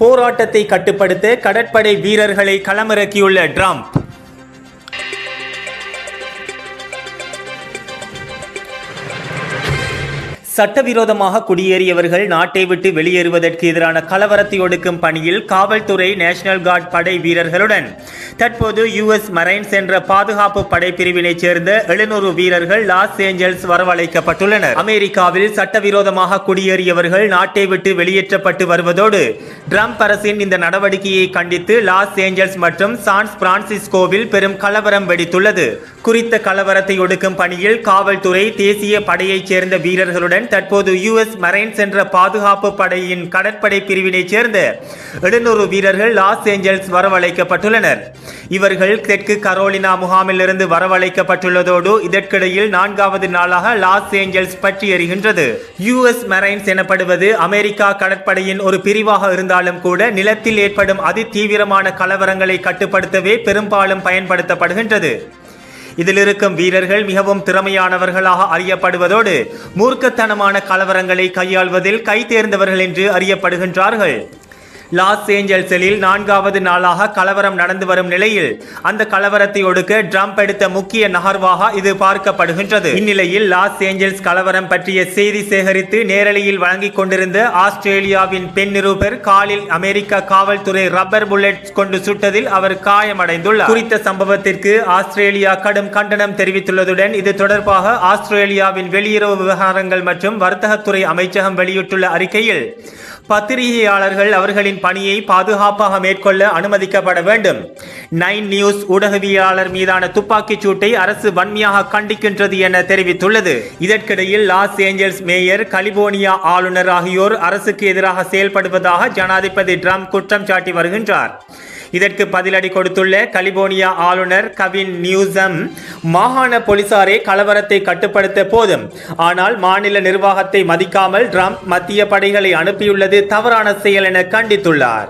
போராட்டத்தை கட்டுப்படுத்த கடற்படை வீரர்களை களமிறக்கியுள்ள ட்ரம்ப். சட்டவிரோதமாக குடியேறியவர்கள் நாட்டை விட்டு வெளியேறுவதற்கு எதிரான கலவரத்தை ஒடுக்கும் பணியில் காவல்துறை நேஷனல் கார்டு படை வீரர்களுடன். தற்போது யுஎஸ் மரைன்ஸ் என்ற பாதுகாப்பு படை பிரிவினைச் சேர்ந்த எழுநூறு வீரர்கள் லாஸ் ஏஞ்சல்ஸ் வரவழைக்கப்பட்டுள்ளனர். அமெரிக்காவில் சட்டவிரோதமாக குடியேறியவர்கள் நாட்டை விட்டு வெளியேற்றப்பட்டு வருவதோடு ட்ரம்ப் அரசின் இந்த நடவடிக்கையை கண்டித்து லாஸ் ஏஞ்சல்ஸ் மற்றும் சான் பிரான்சிஸ்கோவில் பெரும் கலவரம் வெடித்துள்ளது. குறித்த கலவரத்தை ஒடுக்கும் பணியில் காவல்துறை தேசிய படையைச் சேர்ந்த வீரர்களுடன் தற்போது யுஎஸ் மரைன்ஸ் என்ற பாதுகாப்பு படையின் கடற்படை பிரிவினைச் சேர்ந்த எழுநூறு வீரர்கள் லாஸ் ஏஞ்சல்ஸ் வரவழைக்கப்பட்டுள்ளனர். இவர்கள் தெற்கு கரோலினா முகாமிலிருந்து வரவழைக்கப்பட்டுள்ளதோடு இதற்கிடையில் நான்காவது நாளாக லாஸ் ஏஞ்சல்ஸ் பற்றி எறிகின்றது யுஎஸ் மரைன்ஸ் எனப்படுவது அமெரிக்கா கடற்படையின் ஒரு பிரிவாக இருந்தாலும் கூட நிலத்தில் ஏற்படும் அதிதீவிரமான கலவரங்களை கட்டுப்படுத்தவே பெரும்பாலும் பயன்படுத்தப்படுகின்றது. இதில் இருக்கும் வீரர்கள் மிகவும் திறமையானவர்களாக அறியப்படுவதோடு மூர்க்கத்தனமான கலவரங்களை கையாள்வதில் கை தேர்ந்தவர்கள் என்று அறியப்படுகின்றார்கள். லாஸ் ஏஞ்சல்ஸில் நான்காவது நாளாக கலவரம் நடந்து வரும் நிலையில் அந்த கலவரத்தை ஒடுக்க ட்ரம்ப் எடுத்த முக்கிய நகர்வாக இது பார்க்கப்படுகின்றது. இந்நிலையில் லாஸ் ஏஞ்சல்ஸ் கலவரம் பற்றிய செய்தி சேகரித்து நேரலையில் வழங்கிக் கொண்டிருந்த ஆஸ்திரேலியாவின் பெண் நிருபர் காலில் அமெரிக்க காவல்துறை ரப்பர் புல்லட் கொண்டு சுட்டதில் அவர் காயமடைந்துள்ளார். குறித்த சம்பவத்திற்கு ஆஸ்திரேலியா கடும் கண்டனம் தெரிவித்துள்ளதுடன் இது தொடர்பாக ஆஸ்திரேலியாவின் வெளியுறவு விவகாரங்கள் மற்றும் வர்த்தகத்துறை அமைச்சகம் வெளியிட்டுள்ள அறிக்கையில் பத்திரிகையாளர்கள் அவர்களின் பணியை பாதுகாப்பாக மேற்கொள்ள அனுமதிக்கப்பட வேண்டும். நைன் நியூஸ் ஊடகவியலாளர் மீதான துப்பாக்கிச் சூட்டை அரசு வன்மையாக கண்டிக்கின்றது என தெரிவித்துள்ளது. இதற்கிடையில் லாஸ் ஏஞ்சல்ஸ் மேயர் கலிபோர்னியா ஆளுநர் ஆகியோர் அரசுக்கு எதிராக செயல்படுவதாக ஜனாதிபதி ட்ரம்ப் குற்றம் சாட்டி வருகின்றார். இதற்கு பதிலடி கொடுத்துள்ள கலிபோர்னியா ஆளுநர் கவின் நியூசம் மாகாண போலீசாரே கலவரத்தை கட்டுப்படுத்த போதும். ஆனால் மாநில நிர்வாகத்தை மதிக்காமல் ட்ரம்ப் மத்திய படைகளை அனுப்பியுள்ளது தவறான செயல் என கண்டித்துள்ளார்.